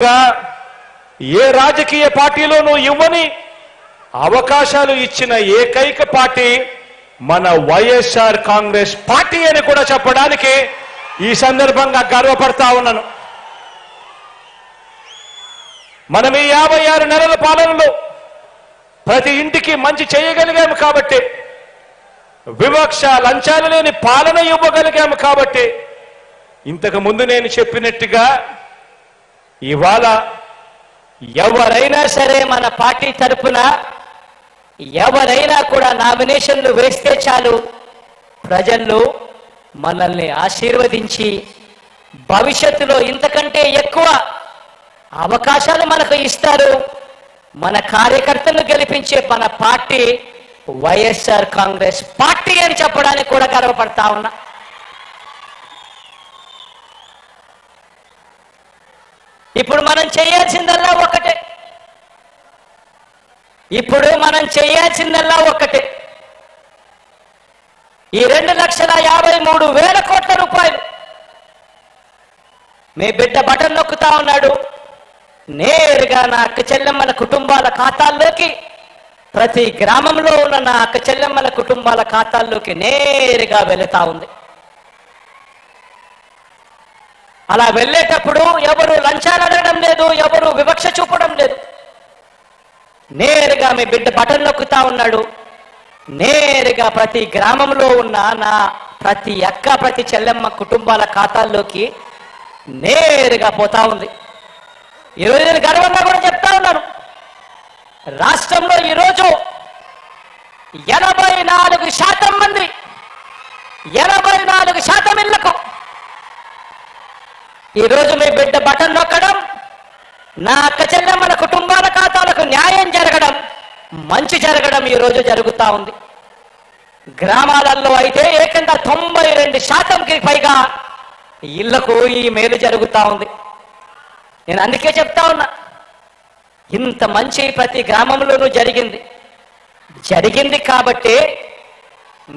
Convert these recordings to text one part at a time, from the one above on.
ఏ రాజకీయ పార్టీలోనూ ఇవ్వని అవకాశాలు ఇచ్చిన ఏకైక పార్టీ మన వైఎస్ఆర్ కాంగ్రెస్ పార్టీ అని కూడా చెప్పడానికి ఈ సందర్భంగా గర్వపడతా ఉన్నాను. మనం ఈ యాభై ఆరు నెలల పాలనలో ప్రతి ఇంటికి మంచి చేయగలిగాము కాబట్టి వివక్ష లంచాలు లేని పాలన ఇవ్వగలిగాము కాబట్టి ఇంతకు ముందు నేను చెప్పినట్టుగా ఇవాళ ఎవరైనా సరే మన పార్టీ తరపున ఎవరైనా కూడా నామినేషన్లు వేస్తే చాలు. ప్రజలు మనల్ని ఆశీర్వదించి భవిష్యత్తులో ఇంతకంటే ఎక్కువ అవకాశాలు మనకు ఇస్తారు. మన కార్యకర్తలను గెలిపించే మన పార్టీ వైఎస్ఆర్ కాంగ్రెస్ పార్టీ అని చెప్పడానికి కూడా గర్వపడతా ఉన్నా. ఇప్పుడు మనం చేయాల్సిందల్లా ఒకటే. ఇప్పుడు మనం చేయాల్సిందల్లా ఒకటే. ఈ రెండు లక్షల యాభై మూడు వేల కోట్ల రూపాయలు. మీ బిడ్డ బటన్ నొక్కుతా ఉన్నాడు. నేరుగా నా అక్క చెల్లెమ్మల కుటుంబాల ఖాతాల్లోకి ప్రతి గ్రామంలో ఉన్న నా అక్క చెల్లెమ్మల కుటుంబాల ఖాతాల్లోకి నేరుగా వెళుతా ఉంది. అలా వెళ్ళేటప్పుడు ఎవరు లంచాలు అడగడం లేదు ఎవరు వివక్ష చూపడం లేదు. నేరుగా మీ బిడ్డ బటన్ నొక్కుతా ఉన్నాడు. నేరుగా ప్రతి గ్రామంలో ఉన్న నా ప్రతి అక్క ప్రతి చెల్లెమ్మ కుటుంబాల ఖాతాల్లోకి నేరుగా పోతా ఉంది. ఈరోజు నేను గర్వంగా కూడా చెప్తా ఉన్నాను. రాష్ట్రంలో ఈరోజు ఎనభై నాలుగు శాతం మంది ఎనభై నాలుగు శాతం ఇళ్ళకు ఈరోజు మీ బిడ్డ బటన్ నొక్కడం నా అక్క చెల్లెమ్మల కుటుంబాల ఖాతాలకు న్యాయం జరగడం మంచి జరగడం ఈరోజు జరుగుతూ ఉంది. గ్రామాలలో అయితే ఏకంగా తొంభై రెండు శాతంకి పైగా ఇళ్ళకు ఈ మేలు జరుగుతూ ఉంది. నేను అందుకే చెప్తా ఉన్నా ఇంత మంచి ప్రతి గ్రామంలోనూ జరిగింది. జరిగింది కాబట్టి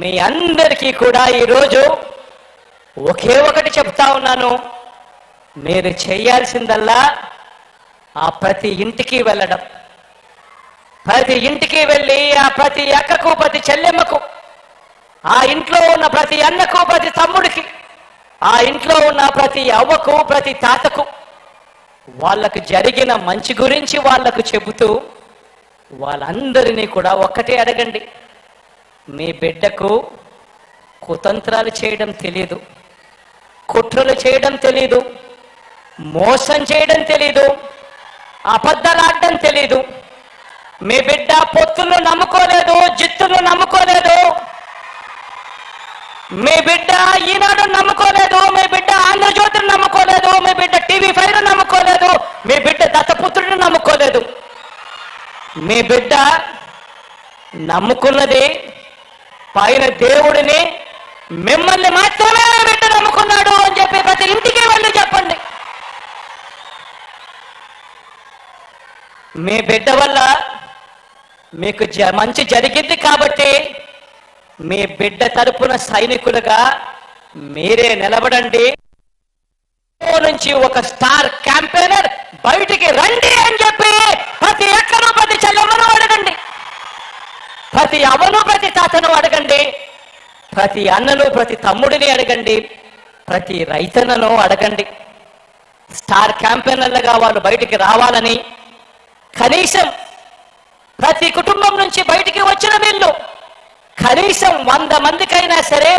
మీ అందరికీ కూడా ఈరోజు ఒకే ఒకటి చెప్తా ఉన్నాను. మీరు చేయాల్సిందల్లా ఆ ప్రతి ఇంటికి వెళ్ళడం. ప్రతి ఇంటికి వెళ్ళి ఆ ప్రతి అక్కకు ప్రతి చెల్లెమ్మకు ఆ ఇంట్లో ఉన్న ప్రతి అన్నకు ప్రతి తమ్ముడికి ఆ ఇంట్లో ఉన్న ప్రతి అవ్వకు ప్రతి తాతకు వాళ్ళకు జరిగిన మంచి గురించి వాళ్ళకు చెబుతూ వాళ్ళందరినీ కూడా ఒక్కటే అడగండి. మీ బిడ్డకు కుతంత్రాలు చేయడం తెలియదు కుట్రలు చేయడం తెలీదు. మోసం చేయడం తెలీదు అబద్ధలాడడం తెలీదు. మీ బిడ్డ పొత్తులు నమ్ముకోలేదు జిత్తులు నమ్ముకోలేదు. మీ బిడ్డ ఈనాడు నమ్ముకోలేదు మీ బిడ్డ ఆంధ్రజ్యోతిని నమ్ముకోలేదు మీ బిడ్డ టీవీ ఫైవ్ నమ్ముకోలేదు మీ బిడ్డ దత్తపుత్రుడిని నమ్ముకోలేదు. మీ బిడ్డ నమ్ముకున్నది పైన దేవుడిని మిమ్మల్ని మాత్రమే మీ బిడ్డ నమ్ముకున్నాడు అని చెప్పి ప్రతి ఇంటికి వెళ్ళి చెప్పండి మీ బిడ్డ వల్ల మీకు జ- మంచి జరిగింది కాబట్టి మీ బిడ్డ తరపున సైనికులుగా మీరే నిలబడండి. ఓ నుంచి ఒక స్టార్ క్యాంపెయినర్ బయటికి రండి అని చెప్పి ప్రతి ఎక్కడో ప్రతి చెల్లెమ్మను అడగండి. ప్రతి అవను ప్రతి తాతను అడగండి. ప్రతి అన్నను ప్రతి తమ్ముడిని అడగండి. ప్రతి రైతన్నను అడగండి. స్టార్ క్యాంపెయినర్లుగా వాళ్ళు బయటికి రావాలని కనీసం ప్రతి కుటుంబం నుంచి బయటికి వచ్చిన వీళ్ళు కనీసం వంద మందికైనా సరే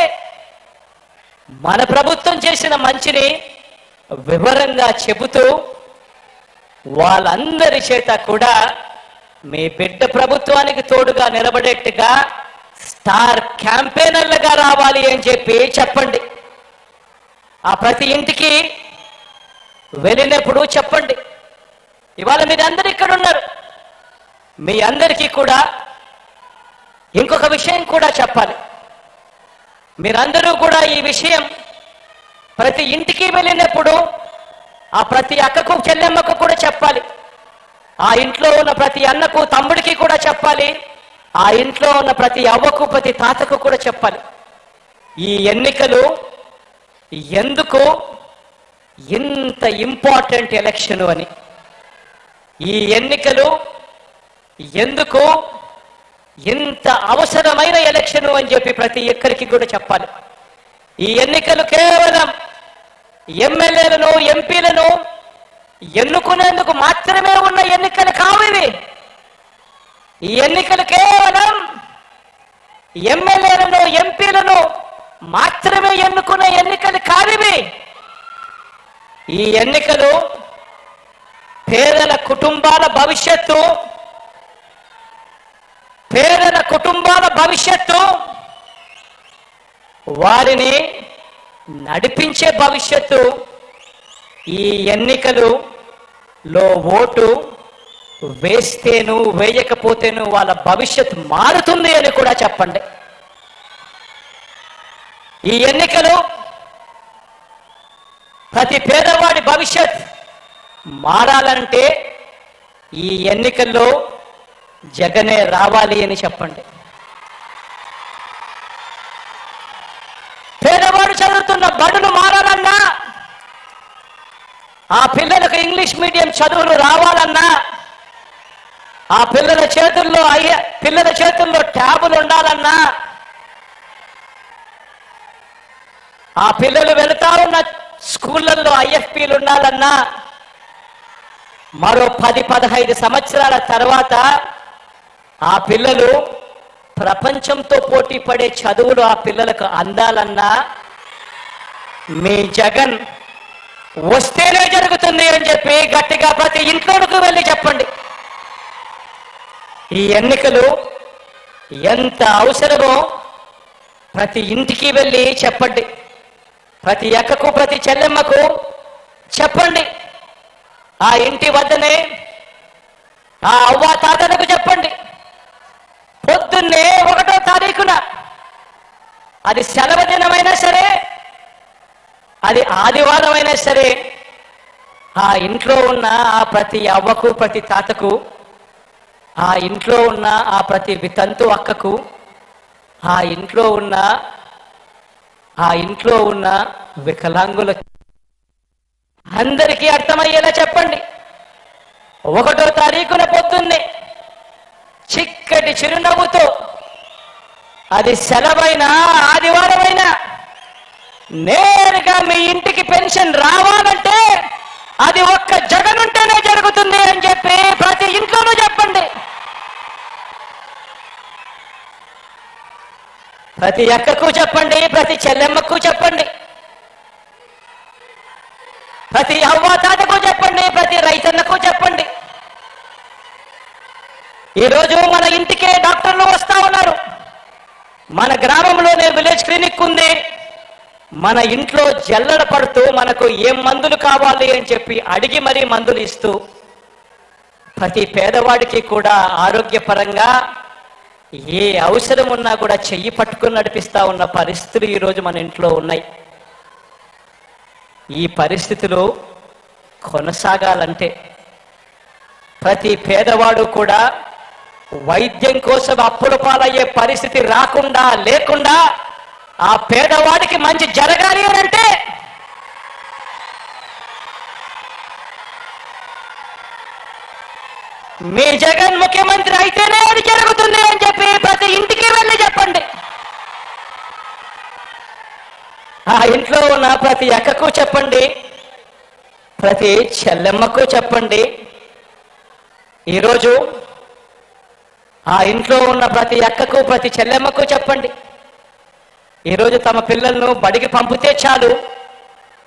మన ప్రభుత్వం చేసిన మంచిని వివరంగా చెబుతూ వాళ్ళందరి చేత కూడా మీ బిడ్డ ప్రభుత్వానికి తోడుగా నిలబడేట్టుగా స్టార్ క్యాంపెయినర్లుగా రావాలి అని చెప్పి చెప్పండి. ఆ ప్రతి ఇంటికి వెళ్ళినప్పుడు చెప్పండి. ఇవాళ మీరందరూ ఇక్కడ ఉన్నారు మీ అందరికీ కూడా ఇంకొక విషయం కూడా చెప్పాలి. మీరందరూ కూడా ఈ విషయం ప్రతి ఇంటికి వెళ్ళినప్పుడు ఆ ప్రతి అక్కకు చెల్లెమ్మకు కూడా చెప్పాలి. ఆ ఇంట్లో ఉన్న ప్రతి అన్నకు తమ్ముడికి కూడా చెప్పాలి. ఆ ఇంట్లో ఉన్న ప్రతి అవ్వకు ప్రతి తాతకు కూడా చెప్పాలి. ఈ ఎన్నికలు ఎందుకు ఇంత ఇంపార్టెంట్ ఎలక్షన్ అని. ఈ ఎన్నికలు ఎందుకు? ఇంత అవసరమైన ఎలక్షన్ అని చెప్పి ప్రతి ఒక్కరికి కూడా చెప్పాలి. ఈ ఎన్నికలు కేవలం ఎమ్మెల్యేలను ఎంపీలను ఎన్నుకునేందుకు మాత్రమే ఉన్న ఎన్నికలు కావు ఇవి. ఈ ఎన్నికలు కేవలం ఎమ్మెల్యేలను ఎంపీలను మాత్రమే ఎన్నుకునే ఎన్నికలు కావివి ఈ ఎన్నికలు పేదల కుటుంబాల భవిష్యత్తు పేదల కుటుంబాల భవిష్యత్తు వారిని నడిపించే భవిష్యత్తు ఈ ఎన్నికలు లో ఓటు వేస్తేను వేయకపోతేను వాళ్ళ భవిష్యత్తు మారుతుంది అని కూడా చెప్పండి. ఈ ఎన్నికలు ప్రతి పేదవాడి భవిష్యత్ మారాలంటే ఈ ఎన్నికల్లో జగనే రావాలి అని చెప్పండి. పేదవాడు చదువుతున్న బడులు మారాలన్నా ఆ పిల్లలకు ఇంగ్లీష్ మీడియం చదువులు రావాలన్నా ఆ పిల్లల చేతుల్లో అయ్యే పిల్లల చేతుల్లో ట్యాబులు ఉండాలన్నా ఆ పిల్లలు వెళుతా ఉన్న స్కూళ్ళల్లో ఐఎఫ్పీలు ఉండాలన్నా మరో పది పదహైదు సంవత్సరాల తర్వాత ఆ పిల్లలు ప్రపంచంతో పోటీ పడే చదువులు ఆ పిల్లలకు అందాలన్నా మీ జగన్ వస్తేనే జరుగుతుంది అని చెప్పి గట్టిగా ప్రతి ఇంట్లోకి వెళ్ళి చెప్పండి. ఈ ఎన్నికలు ఎంత అవసరమో ప్రతి ఇంటికి వెళ్ళి చెప్పండి. ప్రతి అక్కకు ప్రతి చెల్లెమ్మకు చెప్పండి. ఆ ఇంటి వద్దనే ఆ అవ్వ తాతలకు చెప్పండి. పొద్దున్నే ఒకటో తారీఖున అది సెలవు దినమైనా సరే అది ఆదివారం అయినా సరే ఆ ఇంట్లో ఉన్న ఆ ప్రతి అవ్వకు ప్రతి తాతకు ఆ ఇంట్లో ఉన్న ఆ ప్రతి వితంతు అక్కకు ఆ ఇంట్లో ఉన్న ఆ ఇంట్లో ఉన్న వికలాంగుల అందరికీ అర్థమయ్యేలా చెప్పండి. ఒకటో తారీఖున పొద్దున్నే చిక్కటి చిరునవ్వుతో అది సెలవైనా ఆదివారమైనా నేరుగా మీ ఇంటికి పెన్షన్ రావాలంటే అది ఒక్క జగన్ ఉంటేనే జరుగుతుంది అని చెప్పి ప్రతి ఇంట్లోనూ చెప్పండి. ప్రతి అక్కకు చెప్పండి ప్రతి చెల్లెమ్మకు చెప్పండి. ప్రతి అవ్వాతాతకు చెప్పండి ప్రతి రైతన్నకు చెప్పండి. ఈరోజు మన ఇంటికే డాక్టర్లు వస్తా ఉన్నారు. మన గ్రామంలోనే విలేజ్ క్లినిక్ ఉంది. మన ఇంట్లో జల్లడ పడుతూ మనకు ఏం మందులు కావాలి అని చెప్పి అడిగి మరీ మందులు ఇస్తూ ప్రతి పేదవాడికి కూడా ఆరోగ్యపరంగా ఏ అవసరం ఉన్నా కూడా చెయ్యి పట్టుకుని నడిపిస్తా ఉన్న పరిస్థితులు ఈరోజు మన ఇంట్లో ఉన్నాయి. ఈ పరిస్థితులు కొనసాగాలంటే ప్రతి పేదవాడు కూడా వైద్యం కోసం అప్పుల పాలయ్యే పరిస్థితి రాకుండా లేకుండా ఆ పేదవాడికి మంచి జరగాలి అంటే మీ జగన్ ముఖ్యమంత్రి అయితేనే అది జరుగుతుంది అని చెప్పి ప్రతి ఇంటికి వెళ్ళి చెప్పండి ఆ ఇంట్లో ఉన్న ప్రతి అక్కకు చెప్పండి ప్రతి చెల్లెమ్మకు చెప్పండి. ఈరోజు ఆ ఇంట్లో ఉన్న ప్రతి అక్కకు ప్రతి చెల్లెమ్మకు చెప్పండి. ఈరోజు తమ పిల్లలను బడికి పంపితే చాలు.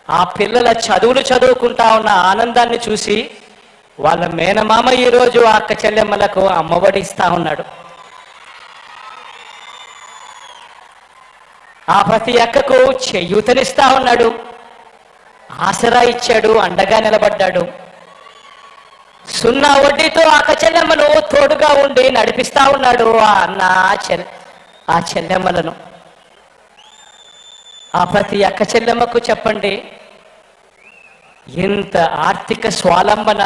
ఆ పిల్లల చదువులు చదువుకుంటా ఉన్న ఆనందాన్ని చూసి వాళ్ళ మేనమామ ఈరోజు ఆ అక్క చెల్లెమ్మలకు అమ్మఒడి ఇస్తా ఉన్నాడు. ఆ ప్రతి అక్కకు చేయూతనిస్తా ఉన్నాడు. ఆసరా ఇచ్చాడు అండగా నిలబడ్డాడు. సున్నా వడ్డీతో ఆ అక్క చెల్లెమ్మను తోడుగా ఉండి నడిపిస్తా ఉన్నాడు ఆ అన్న ఆ ఆ చెల్లెమ్మలను. ఆ ప్రతి అక్క చెల్లెమ్మకు చెప్పండి ఇంత ఆర్థిక స్వాలంబన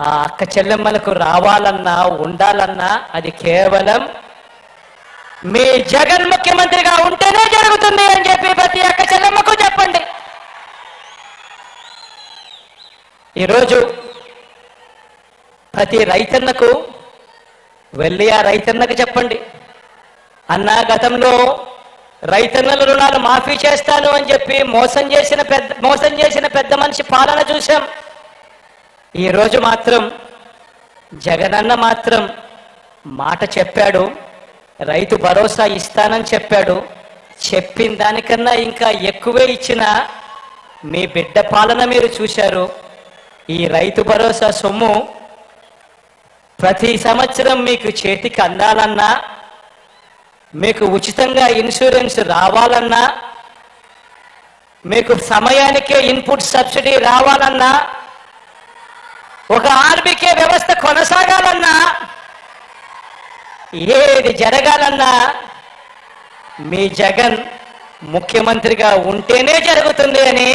ఆ అక్క చెల్లెమ్మలకు రావాలన్నా ఉండాలన్నా అది కేవలం మీ జగన్ ముఖ్యమంత్రిగా ఉంటేనే జరుగుతుంది అని చెప్పి ప్రతి ఒక్క చెల్లెమ్మకు చెప్పండి. ఈరోజు ప్రతి రైతన్నకు వెళ్ళి ఆ రైతన్నకు చెప్పండి. అన్నా గతంలో రైతన్నల రుణాలు మాఫీ చేస్తాను అని చెప్పి మోసం చేసిన పెద్ద మోసం చేసిన పెద్ద మనిషి పాలన చూశాం. ఈరోజు మాత్రం జగనన్న మాత్రం మాట చెప్పాడు. రైతు భరోసా ఇస్తానని చెప్పాడు. చెప్పిన దానికన్నా ఇంకా ఎక్కువే ఇచ్చిన మీ బిడ్డ పాలన మీరు చూశారు. ఈ రైతు భరోసా సొమ్ము ప్రతి సంవత్సరం మీకు చేతికి అందాలన్నా మీకు ఉచితంగా ఇన్సూరెన్స్ రావాలన్నా మీకు సమయానికే ఇన్పుట్ సబ్సిడీ రావాలన్నా ఒక ఆర్బికే వ్యవస్థ కొనసాగాలన్నా ఏది జరగాలన్నా మీ జగన్ ముఖ్యమంత్రిగా ఉంటేనే జరుగుతుంది అని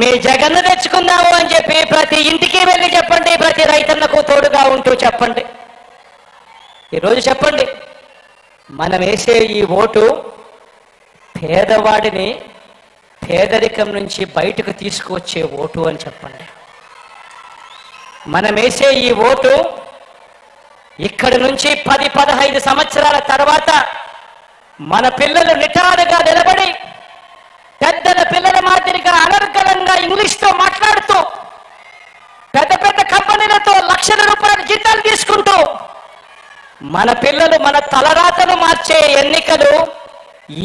మీ జగన్ తెచ్చుకుందాము అని చెప్పి ప్రతి ఇంటికి వెళ్ళి చెప్పండి ప్రతి రైతన్నకు తోడుగా ఉంటూ చెప్పండి. ఈరోజు చెప్పండి మనం వేసే ఈ ఓటు పేదవాడిని పేదరికం నుంచి బయటకు తీసుకువచ్చే ఓటు అని చెప్పండి. మనం వేసే ఈ ఓటు ఇక్కడి నుంచి పది పదహైదు సంవత్సరాల తర్వాత మన పిల్లలు నిటారుగా నిలబడి పెద్దల పిల్లల మాదిరిగా అనర్గలంగా ఇంగ్లీష్తో మాట్లాడుతూ పెద్ద పెద్ద కంపెనీలతో లక్షల రూపాయల జీతాలు తీసుకుంటూ మన పిల్లలు మన తలరాతను మార్చే ఎన్నికలు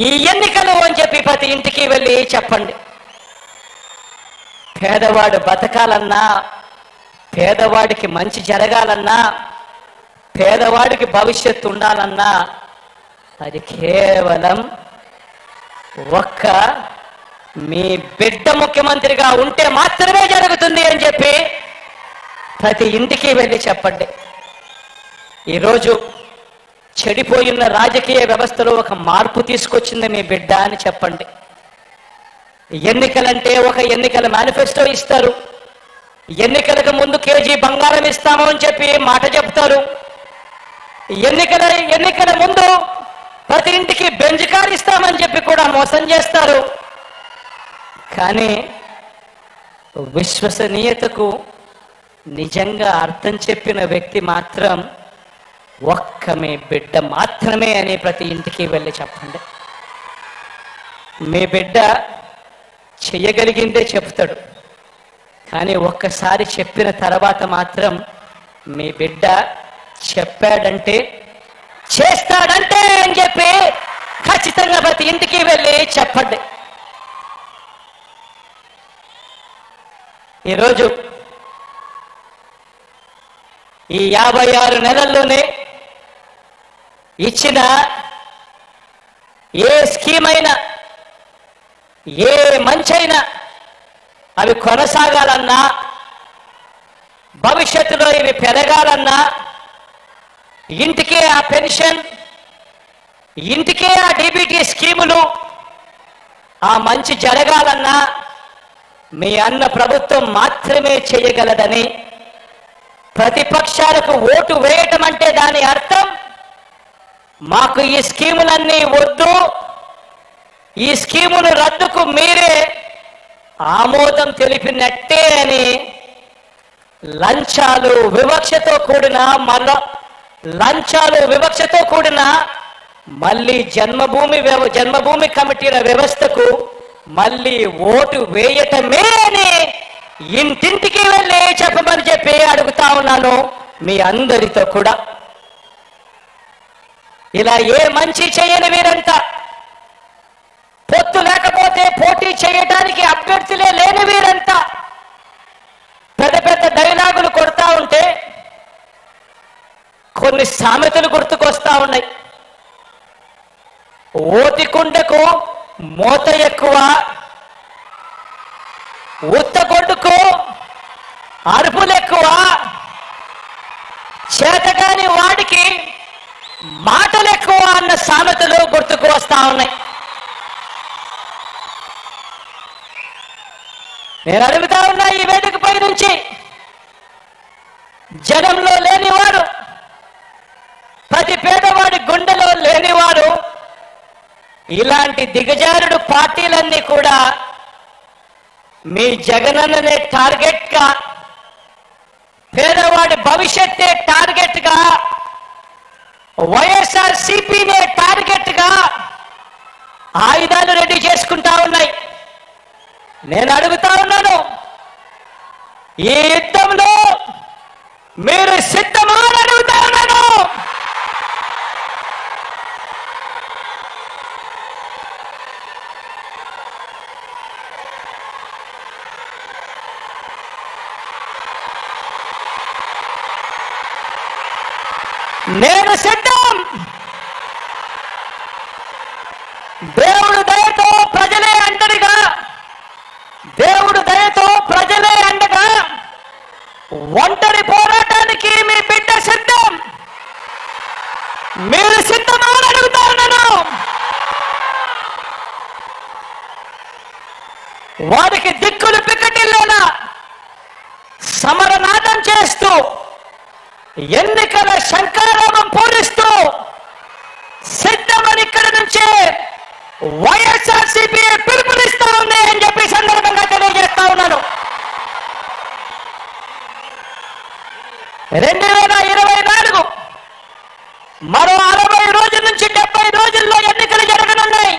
ఈ ఎన్నికలు అని చెప్పి ప్రతి ఇంటికి వెళ్ళి చెప్పండి. పేదవాడు బతకాలన్నా పేదవాడికి మంచి జరగాలన్నా పేదవాడికి భవిష్యత్తు ఉండాలన్నా అది కేవలం ఒక్క మీ బిడ్డ ముఖ్యమంత్రిగా ఉంటే మాత్రమే జరుగుతుంది అని చెప్పి ప్రతి ఇంటికి వెళ్ళి చెప్పండి. ఈరోజు చెడిపోయిన రాజకీయ వ్యవస్థలో ఒక మార్పు తీసుకొచ్చింది మీ బిడ్డ అని చెప్పండి. ఎన్నికలంటే ఒక ఎన్నికల మేనిఫెస్టో ఇస్తారు. ఎన్నికలకు ముందు కేజీ బంగారం ఇస్తాము అని చెప్పి మాట చెప్తారు. ఎన్నికల ఎన్నికల ముందు ప్రతి ఇంటికి బెంజ్ కార్ ఇస్తామని చెప్పి కూడా మోసం చేస్తారు. కానీ విశ్వసనీయతకు నిజంగా అర్థం చెప్పిన వ్యక్తి మాత్రం ఒక్క మీ బిడ్డ మాత్రమే అని ప్రతి ఇంటికి వెళ్ళి చెప్పండి. మీ బిడ్డ చెయ్యగలిగిందే చెప్తాడు. కానీ ఒక్కసారి చెప్పిన తర్వాత మాత్రం మీ బిడ్డ చెప్పాడంటే చేస్తాడంటే అని చెప్పి ఖచ్చితంగా ప్రతి ఇంటికి వెళ్ళి చెప్పండి. ఈరోజు ఈ యాభై ఆరు నెలల్లోనే ఇచ్చిన ఏ స్కీమ్ అయినా ఏ మంచైనా అవి కొనసాగాలన్నా భవిష్యత్తులో ఇవి పెరగాలన్నా ఇంటికే ఆ పెన్షన్ ఇంటికే ఆ డీబీటీ స్కీములు ఆ మంచి జరగాలన్నా మీ అన్న ప్రభుత్వం మాత్రమే చేయగలదని ప్రతిపక్షాలకు ఓటు వేయటం అంటే దాని అర్థం మాకు ఈ స్కీములన్నీ వద్దు ఈ స్కీములు రద్దుకు మీరే ఆమోదం తెలిపినట్టే అని లంచాలు వివక్షతో కూడిన మళ్ళా లంచాలు వివక్షతో కూడిన మళ్ళీ జన్మభూమి జన్మభూమి కమిటీల వ్యవస్థకు మళ్ళీ ఓటు వేయటమే అని ఇంటింటికి వెళ్ళి చెప్పమని చెప్పి అడుగుతా ఉన్నాను మీ అందరితో కూడా. ఇలా ఏ మంచి చేయని వీరంతా పొత్తు లేకపోతే పోటీ చేయడానికి అభ్యర్థులే లేని వీరంతా పెద్ద పెద్ద డైలాగులు కొడతా ఉంటే కొన్ని సామెతలు గుర్తుకొస్తా ఉన్నాయి. ఓటికుండకు మోత ఎక్కువ ఉత్తగొడ్డుకు అరుపులు ఎక్కువ చేతగాని వాడికి మాటలు ఎక్కువ అన్న సామెతలు గుర్తుకు వస్తా ఉన్నాయి. నేను అడుగుతా ఉన్నా ఈ వేదికపై నుంచి. జనంలో లేనివారు ప్రతి పేదవాడి గుండెలో ఇలాంటి దిగజారుడు పార్టీలన్నీ కూడా మీ జగనన్ననే టార్గెట్గా పేదవాడి భవిష్యత్తే టార్గెట్గా వైఎస్ఆర్ సిపినే టార్గెట్గా ఆయుధాలు రెడీ చేసుకుంటా ఉన్నాయి. నేను అడుగుతా ఉన్నాను ఈ యుద్ధంలో మీరు సిద్ధమా అని అడుగుతా ఉన్నాను నేను సిద్ధం దేవుడు దయతో ప్రజలే అండగా దేవుడు దయతో ప్రజలే అండగా ఒంటరి పోరాటానికి మీ బిడ్డ సిద్ధం మీరు సిద్ధమా అని అడుగుతా ఉన్నాను వారికి దిక్కులు పిక్కటిల్లేలా సమరనాదం చేస్తూ ఎన్నికల శంకారామం పూరిస్తూ సిద్ధమని ఇక్కడ నుంచే వైఎస్ఆర్ సిపి పిలుపునిస్తా ఉంది అని చెప్పి సందర్భంగా తెలియజేస్తా ఉన్నాను. రెండు వేల ఇరవై నాలుగు మరో అరవై రోజుల నుంచి డెబ్బై రోజుల్లో ఎన్నికలు జరగనున్నాయి.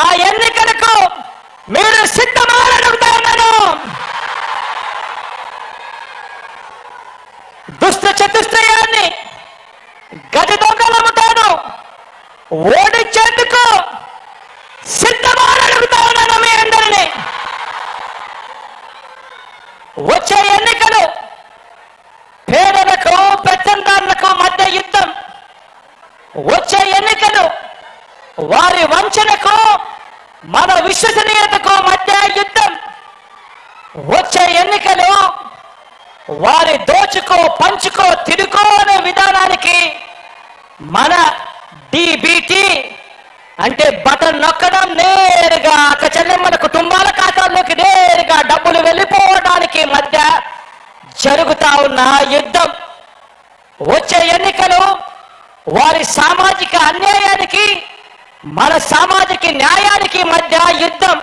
ఆ ఎన్నికలకు మీరు దుష్ట చతుష్టయాన్ని దొంగలమ్ముతాను ఓడించేందుకు సిద్ధమా అడుగుతా ఉన్నాను మీ అందరినీ. వచ్చే ఎన్నికలు పేదలకు పెత్తందారులకు మధ్య యుద్ధం. వచ్చే ఎన్నికలు వారి వంచనకు మన విశ్వసనీయతకు మధ్య యుద్ధం. వచ్చే ఎన్నికలు వారి దోచుకో పంచుకో తిరుకో అనే విధానానికి మన డిబిటి అంటే బటన్ నొక్కడం నేరుగా అక్క చెల్లెమ్మల కుటుంబాల ఖాతాల్లోకి నేరుగా డబ్బులు వెళ్ళిపోవడానికి మధ్య జరుగుతా ఉన్న యుద్ధం. వచ్చే ఎన్నికలు వారి సామాజిక అన్యాయానికి మన సామాజిక న్యాయానికి మధ్య యుద్ధం.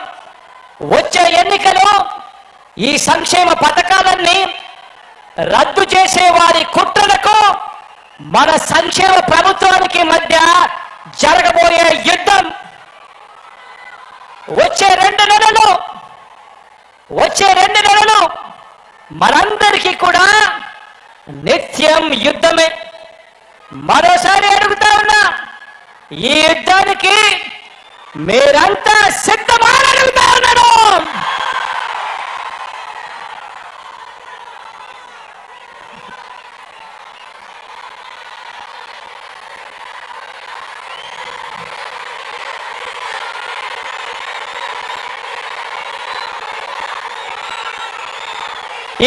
వచ్చే ఎన్నికలు ఈ సంక్షేమ పథకాలన్నీ రద్దు చేసే వారి కుట్రలకు మన సంక్షేమ ప్రభుత్వానికి మధ్య జరగబోయే యుద్ధం వచ్చే రెండు నెలలు వచ్చే రెండు నెలలు మనందరికీ కూడా నిత్యం యుద్ధమే. మరోసారి అడుగుతా ఉన్నా ఈ యుద్ధానికి మీరంతా సిద్ధమా అడుగుతా ఉన్నాను.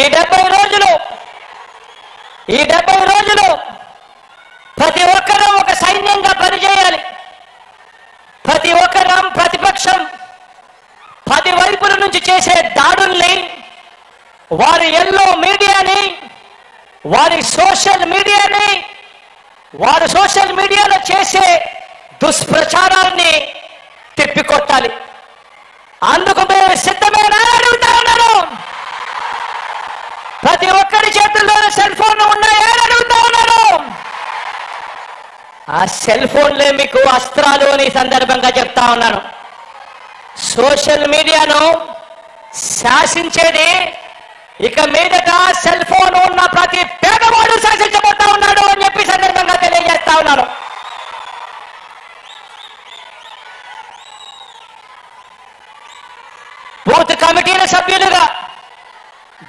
ఈ డెబ్బై రోజులు ఈ డెబ్బై రోజులు ప్రతి ఒక్కరూ ఒక సైన్యంగా పనిచేయాలి. ప్రతి ఒక్కరం ప్రతిపక్షం పది వైపుల నుంచి చేసే దాడుల్ని వారి ఎల్లో మీడియాని వారి సోషల్ మీడియాని వారు సోషల్ మీడియాలో చేసే దుష్ప్రచారాన్ని తిప్పికొట్టాలి. అందుకు మేము సిద్ధమైన అడుగుతా ఉన్నాను ప్రతి ఒక్కరి చేతుల్లో సెల్ ఫోన్ ఉన్నాయా. అని అడుగుతా ఉన్నాను ఆ సెల్ ఫోన్లే మీకు అస్త్రాలు అని సందర్భంగా చెప్తా ఉన్నాను. సోషల్ మీడియాను శాసించేది ఇక మీదట సెల్ ఫోన్ ఉన్న ప్రతి పేదవాడు శాసించబోతా ఉన్నాడు అని చెప్పి సందర్భంగా తెలియజేస్తా ఉన్నాను. బూత్ కమిటీల సభ్యులుగా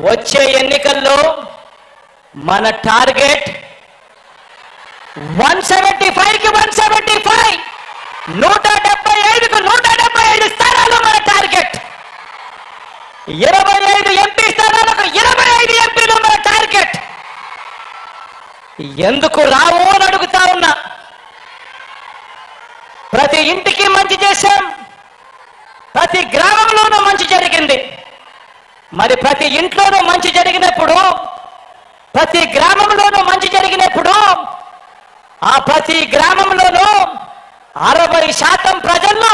వచ్చే ఎన్నికల్లో మన టార్గెట్ వన్ సెవెంటీ ఫైవ్కి వన్ సెవెంటీ ఫైవ్. నూట డెబ్బై ఐదుకు నూట డెబ్బై ఐదు స్థానాలు మన టార్గెట్. ఇరవై ఐదు ఎంపీ స్థానాలకు ఇరవై ఐదు ఎంపీలు మన టార్గెట్. ఎందుకు రావు అని అడుగుతా ఉన్నా. ప్రతి ఇంటికి మంచి చేశాం. ప్రతి గ్రామంలోనూ మంచి జరిగింది. మరి ప్రతి ఇంట్లోనూ మంచి జరిగినప్పుడు ప్రతి గ్రామంలోనూ మంచి జరిగినప్పుడు ఆ ప్రతి గ్రామంలోనూ అరవై శాతం ప్రజల్లో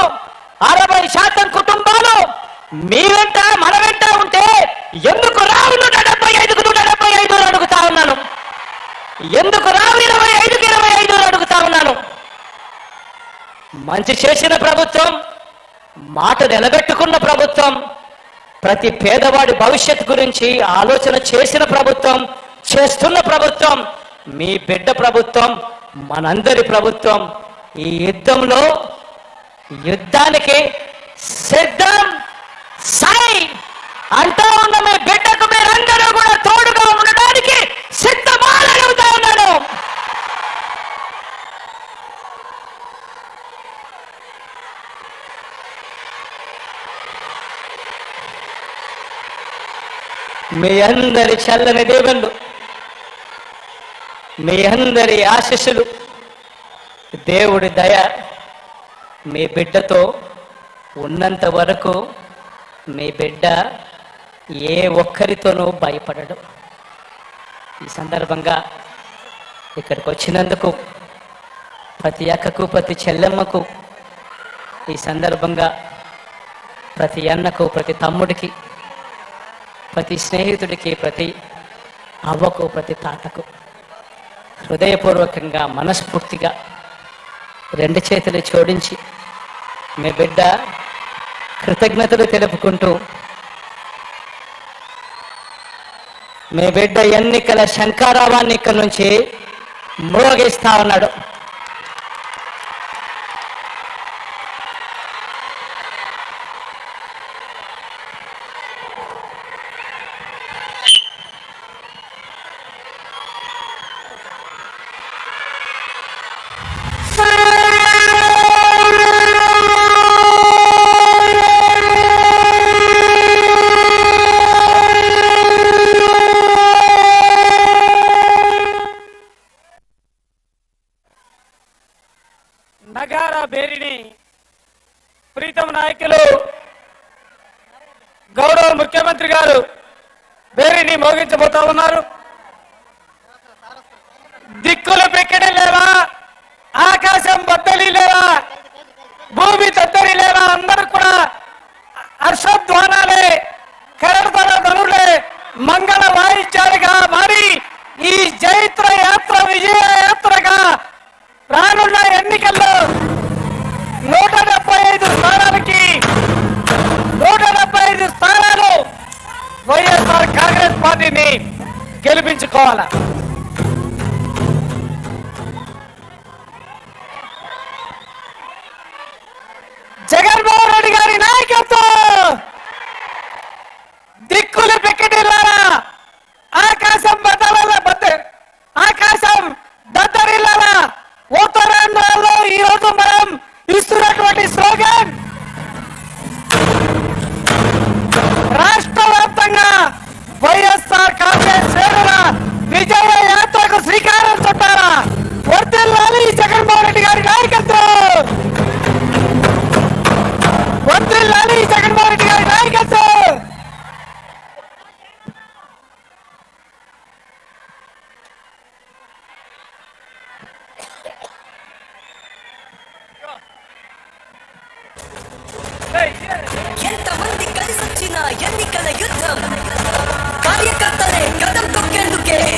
అరవై శాతం కుటుంబాలు మీ వెంట మన వెంట ఉంటే ఎందుకు రావు నూట డెబ్బై ఐదుకు నూట డెబ్బై ఐదు అడుగుతా ఉన్నాను? ఎందుకు రావు ఇరవై ఐదుకి ఇరవై ఐదు అడుగుతా ఉన్నాను? మంచి చేసిన ప్రభుత్వం మాట నిలబెట్టుకున్న ప్రభుత్వం ప్రతి పేదవాడి భవిష్యత్ గురించి ఆలోచన చేసిన ప్రభుత్వం చేస్తున్న ప్రభుత్వం మీ బిడ్డ ప్రభుత్వం మనందరి ప్రభుత్వం ఈ యుద్ధంలో యుద్ధానికి సిద్ధం. సై అంటూ ఉన్న మీ బిడ్డకు మీరందరూ కూడా తోడుగా ఉండడానికి సిద్ధమా అని అడుగుతా ఉన్నాను మీ అందరి చల్లని దేవుళ్ళు మీ అందరి ఆశీస్సులు దేవుడి దయ మీ బిడ్డతో ఉన్నంత వరకు మీ బిడ్డ ఏ ఒక్కరితోనూ భయపడడు. ఈ సందర్భంగా ఇక్కడికి వచ్చినందుకు ప్రతి అక్కకు ప్రతి చెల్లెమ్మకు ఈ సందర్భంగా ప్రతి అన్నకు ప్రతి తమ్ముడికి ప్రతి స్నేహితుడికి ప్రతి అవ్వకు ప్రతి తాతకు హృదయపూర్వకంగా మనస్ఫూర్తిగా రెండు చేతులు జోడించి మీ బిడ్డ కృతజ్ఞతలు తెలుపుకుంటూ మీ బిడ్డ ఎన్నికల శంకారావాన్ని ఇక్కడి నుంచి మోగిస్తా ఉన్నాడు. బేరిని ప్రీతం నాయకులు గౌరవ ముఖ్యమంత్రి గారు బేరిని మోగించబోతా ఉన్నారు. దిక్కులు పెక్కడి లేవా? ఆకాశం బద్దలి లేవా? భూమి తద్దరి లేవా? అందరూ కూడా హర్షధ్వానాలే కరడతల ధనులే మంగళ వాయిద్యాలుగా మారి ఈ జైత్ర యాత్ర విజయ యాత్రగా రానున్న ఎన్నికల్లో నూట డెబ్బై ఐదు స్థానాలకి నూట డెబ్బై ఐదు స్థానాలు వైఎస్ఆర్ కాంగ్రెస్ పార్టీని గెలిపించుకోవాలా? ಎನ್ನಿಕಲ ಯುದ್ಧ ಕಾರ್ಯಕರ್ತನೇ ಕದಂ ಕೊಕ್ಕೆಂದು ಕೇಳಿ